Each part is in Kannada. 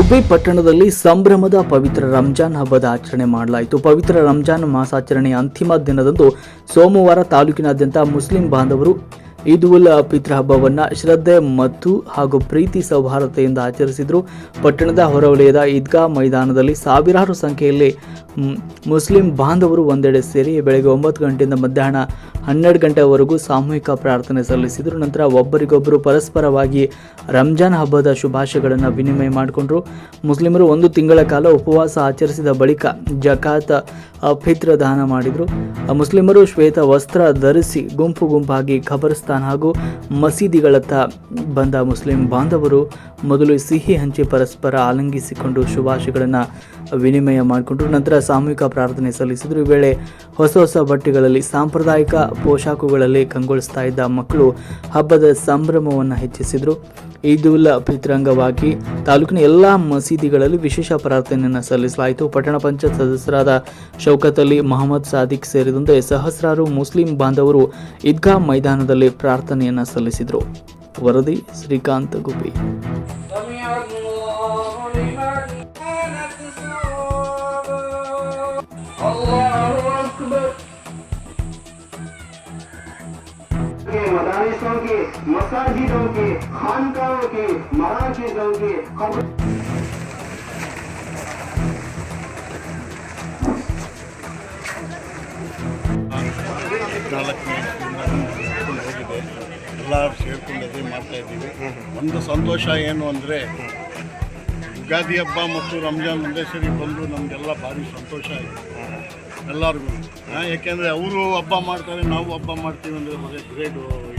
ಗುಬ್ಬಿ ಪಟ್ಟಣದಲ್ಲಿ ಸಂಭ್ರಮದ ಪವಿತ್ರ ರಂಜಾನ್ ಹಬ್ಬದ ಆಚರಣೆ ಮಾಡಲಾಯಿತು. ಪವಿತ್ರ ರಂಜಾನ್ ಮಾಸಾಚರಣೆಯ ಅಂತಿಮ ದಿನದಂದು ಸೋಮವಾರ ತಾಲೂಕಿನಾದ್ಯಂತ ಮುಸ್ಲಿಂ ಬಾಂಧವರು ಈದ್ ಉಲ್ ಪಿತ್ರ ಹಬ್ಬವನ್ನು ಶ್ರದ್ಧೆ ಮತ್ತು ಹಾಗೂ ಪ್ರೀತಿ ಸೌಹಾರ್ದತೆಯಿಂದ ಆಚರಿಸಿದ್ರು. ಪಟ್ಟಣದ ಹೊರವಲಯದ ಈದ್ಗಾ ಮೈದಾನದಲ್ಲಿ ಸಾವಿರಾರು ಸಂಖ್ಯೆಯಲ್ಲಿ ಮುಸ್ಲಿಂ ಬಾಂಧವರು ಒಂದೆಡೆ ಸೇರಿ ಬೆಳಗ್ಗೆ ಒಂಬತ್ತು ಗಂಟೆಯಿಂದ ಮಧ್ಯಾಹ್ನ ಹನ್ನೆರಡು ಗಂಟೆವರೆಗೂ ಸಾಮೂಹಿಕ ಪ್ರಾರ್ಥನೆ ಸಲ್ಲಿಸಿದರು. ನಂತರ ಒಬ್ಬರಿಗೊಬ್ಬರು ಪರಸ್ಪರವಾಗಿ ರಂಜಾನ್ ಹಬ್ಬದ ಶುಭಾಶಯಗಳನ್ನು ವಿನಿಮಯ ಮಾಡಿಕೊಂಡ್ರು. ಮುಸ್ಲಿಮರು ಒಂದು ತಿಂಗಳ ಕಾಲ ಉಪವಾಸ ಆಚರಿಸಿದ ಬಳಿಕ ಜಕಾತ್ ಫಿತ್ರ ದಾನ ಮಾಡಿದರು. ಮುಸ್ಲಿಮರು ಶ್ವೇತ ವಸ್ತ್ರ ಧರಿಸಿ ಗುಂಪು ಗುಂಪಾಗಿ ಖಬರ್ಸ್ತಾನ್ ಹಾಗೂ ಮಸೀದಿಗಳತ್ತ ಬಂದ ಮುಸ್ಲಿಂ ಬಾಂಧವರು ಮೊದಲು ಸಿಹಿ ಹಂಚಿ ಪರಸ್ಪರ ಆಲಂಗಿಸಿಕೊಂಡು ಶುಭಾಶಯಗಳನ್ನು ವಿನಿಮಯ ಮಾಡಿಕೊಂಡು ನಂತರ ಸಾಮೂಹಿಕ ಪ್ರಾರ್ಥನೆ ಸಲ್ಲಿಸಿದರು. ವೇಳೆ ಹೊಸ ಹೊಸ ಬಟ್ಟೆಗಳಲ್ಲಿ, ಸಾಂಪ್ರದಾಯಿಕ ಪೋಷಾಕುಗಳಲ್ಲಿ ಕಂಗೊಳಿಸ್ತಾ ಇದ್ದ ಮಕ್ಕಳು ಹಬ್ಬದ ಸಂಭ್ರಮವನ್ನು ಹೆಚ್ಚಿಸಿದರು. ಈದ್ ಉಲ್ ಫಿತ್ರ್ ಅಂಗವಾಗಿ ತಾಲೂಕಿನ ಎಲ್ಲ ಮಸೀದಿಗಳಲ್ಲಿ ವಿಶೇಷ ಪ್ರಾರ್ಥನೆಯನ್ನು ಸಲ್ಲಿಸಲಾಯಿತು. ಪಟ್ಟಣ ಪಂಚಾಯತ್ ಸದಸ್ಯರಾದ ಶೌಕತ್ ಅಲಿ ಮೊಹಮ್ಮದ್ ಸಾದಿಕ್ ಸೇರಿದಂತೆ ಸಹಸ್ರಾರು ಮುಸ್ಲಿಂ ಬಾಂಧವರು ಈದ್ಗಾ ಮೈದಾನದಲ್ಲಿ ಪ್ರಾರ್ಥನೆಯನ್ನು ಸಲ್ಲಿಸಿದರು. ವರದಿ ಶ್ರೀಕಾಂತ್ ಗುಬ್ಬಿ. के मदारसों के मसाजिदों के खानकाओं के मराकज़ों के कब्र ನಾಲ್ಕನೇ ಇಸ್ವಿಯಿಂದ ಹೋಗಿದೆ ಎಲ್ಲರೂ ಸೇರ್ಕೊಂಡು ಅದೇ ಮಾಡ್ತಾ ಇದ್ದೀವಿ ಒಂದು ಸಂತೋಷ ಏನು ಅಂದರೆ ಯುಗಾದಿ ಹಬ್ಬ ಮತ್ತು ರಂಜಾನ್ ಒಂದೇ ಸರಿ ಬಂದು ನಮಗೆಲ್ಲ ಭಾರಿ ಸಂತೋಷ ಆಯಿತು ಎಲ್ಲರಿಗೂ ಯಾಕೆಂದರೆ ಅವರು ಹಬ್ಬ ಮಾಡ್ತಾರೆ ನಾವು ಹಬ್ಬ ಮಾಡ್ತೀವಿ ಅಂದರೆ ಒಳ್ಳೆ ಗ್ರೇಡು ಇದು ಬಂದಿದೆ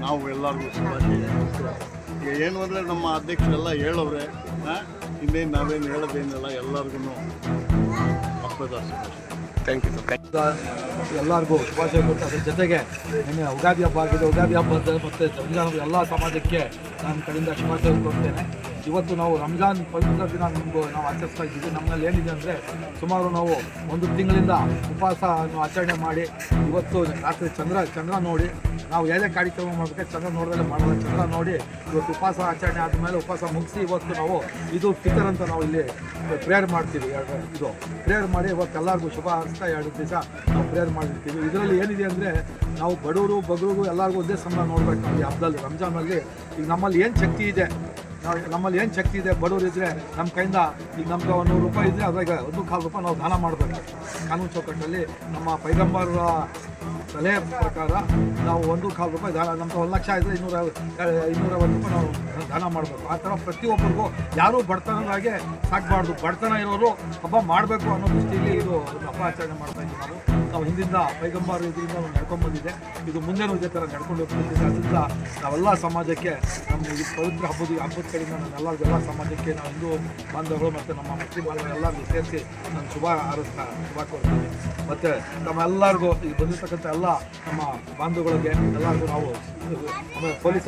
ನಾವು ಎಲ್ಲರಿಗೂ ಶುಭಾಶಯ ಈಗ ಏನು ಅಂದರೆ ನಮ್ಮ ಅಧ್ಯಕ್ಷರೆಲ್ಲ ಹೇಳವ್ರೆ ಹಾಂ? ಇನ್ನೇನು ನಾವೇನು ಹೇಳೋದೇನಿಲ್ಲ ಎಲ್ಲರಿಗೂ ಹಬ್ಬದ ಶುಭಾಶಯ. ಎಲ್ಲರಿಗೂ ಶುಭಾಶಯ ಕೊಟ್ಟು ಅದ್ರ ಜೊತೆಗೆ ನಿನ್ನೆ ಯುಗಾದಿ ಹಬ್ಬ ಆಗಿದೆ. ಯುಗಾದಿ ಹಬ್ಬ ಮತ್ತು ಸಂವಿಧಾನದ ಎಲ್ಲ ಸಮಾಜಕ್ಕೆ ನಾನು ಕಡೆಯಿಂದ ಶುಭಾಶಯ ಕೊಡ್ತೇನೆ. ಇವತ್ತು ನಾವು ರಂಜಾನ್ ಪವಿತ್ರ ದಿನ ನಮಗೂ ನಾವು ಆಚರಿಸ್ತಾ ಇದ್ದೀವಿ. ನಮ್ಮಲ್ಲಿ ಏನಿದೆ ಅಂದರೆ ಸುಮಾರು ನಾವು ಒಂದು ತಿಂಗಳಿಂದ ಉಪವಾಸ ಆಚರಣೆ ಮಾಡಿ, ಇವತ್ತು ರಾತ್ರಿ ಚಂದ್ರ ಚಂದ್ರ ನೋಡಿ, ನಾವು ಯಾವುದೇ ಕಾರ್ಯಕ್ರಮ ಮಾಡಬೇಕು, ಚಂದ್ರ ನೋಡಿದ್ರೆ ಮಾಡೋದು ಚಂದ್ರ ನೋಡಿ, ಇವತ್ತು ಉಪವಾಸ ಆಚರಣೆ ಆದಮೇಲೆ ಉಪವಾಸ ಮುಗಿಸಿ ಇವತ್ತು ನಾವು ಇದು ಫಿತರ್ ಅಂತ ನಾವು ಇಲ್ಲಿ ಪ್ರೇಯರ್ ಮಾಡ್ತೀವಿ. ಎರಡು ಇದು ಪ್ರೇಯರ್ ಮಾಡಿ ಇವತ್ತು ಎಲ್ಲರಿಗೂ ಶುಭ ಹಾರಿಸ್ತಾ ಎರಡು ದಿವಸ ನಾವು ಪ್ರೇಯರ್ ಮಾಡಿರ್ತೀವಿ. ಇದರಲ್ಲಿ ಏನಿದೆ ಅಂದರೆ ನಾವು ಬಡವರು ಬಗರು ಎಲ್ಲರಿಗೂ ಒಂದೇ ಸಮ ನೋಡಬೇಕು. ಈ ಹಬ್ಬದಲ್ಲಿ ರಂಜಾನಲ್ಲಿ ಈಗ ನಮ್ಮಲ್ಲಿ ಏನು ಶಕ್ತಿ ಇದೆ? ನಾವು ನಮ್ಮಲ್ಲಿ ಏನು ಶಕ್ತಿ ಇದೆ, ಬಡವರು ಇದ್ದರೆ ನಮ್ಮ ಕೈಯಿಂದ ಈಗ ನಮ್ಗೆ ಒಂದು ನೂರು ರೂಪಾಯಿ ಇದ್ದರೆ ಅದ್ರಾಗ ಒಂದು ಕಾಲು ರೂಪಾಯಿ ನಾವು ದಾನ ಮಾಡಬೇಕು ಕಾನೂನು ಚೌಕಟ್ಟಲ್ಲಿ ನಮ್ಮ ಪೈಗಂಬರ ಸಲಹೆ ಪ್ರಕಾರ ನಾವು ಒಂದು ಕಾಲು ರೂಪಾಯಿ ದಾನ ನಮ್ಗೆ ಒಂದು ಲಕ್ಷ ಇದ್ದರೆ ಇನ್ನೂರ ಇನ್ನೂರೈವತ್ತು ರೂಪಾಯಿ ನಾವು ದಾನ ಮಾಡಬೇಕು ಆ ಥರ ಪ್ರತಿಯೊಬ್ಬರಿಗೂ ಯಾರೂ ಬಡತನದಾಗೆ ಸಾಕಬಾರ್ದು. ಬಡತನ ಇರೋರು ಹಬ್ಬ ಮಾಡಬೇಕು ಅನ್ನೋ ದೃಷ್ಟಿಯಲ್ಲಿ ಇದು ಒಂದು ಹಬ್ಬ ಆಚರಣೆ ಮಾಡ್ತಾ ಇದ್ದೀವಿ ನಾವು. ನಾವು ಹಿಂದಿಂದ ಪೈಗಂಬಾರ ಇದರಿಂದ ನಾವು ಇದು ಮುಂದೆನೂ ಇದೇ ಥರ ನಡ್ಕೊಂಡು ಹೋಗ್ತಿದ್ದೀವಿ ಅದರಿಂದ ನಾವೆಲ್ಲ ಸಮಾಜಕ್ಕೆ ನಮ್ಮ ಈ ಪವಿತ್ರ ಹಬ್ಬದ ಹಬ್ಬದ ಕಡೆಯಿಂದ ನಾನು ಎಲ್ಲ ಸಮಾಜಕ್ಕೆ ನಾವು ಹಿಂದೂ ಬಾಂಧವರು ಮತ್ತು ನಮ್ಮ ಮುಸ್ಲಿಂ ಬಾಂಧವರು ಎಲ್ಲರಿಗೂ ಸೇರಿಸಿ ನಾನು ಶುಭ ಹಾರಿಸ್ತಾ, ಶುಭ ಕೋರ್ತೀನಿ. ಮತ್ತು ನಮ್ಮೆಲ್ಲರಿಗೂ ಈಗ ಬಂದಿರ್ತಕ್ಕಂಥ ಎಲ್ಲ ನಮ್ಮ ಬಾಂಧವಗಳಿಗೆ ಎಲ್ಲರಿಗೂ ನಾವು ಆಮೇಲೆ ಪೊಲೀಸ್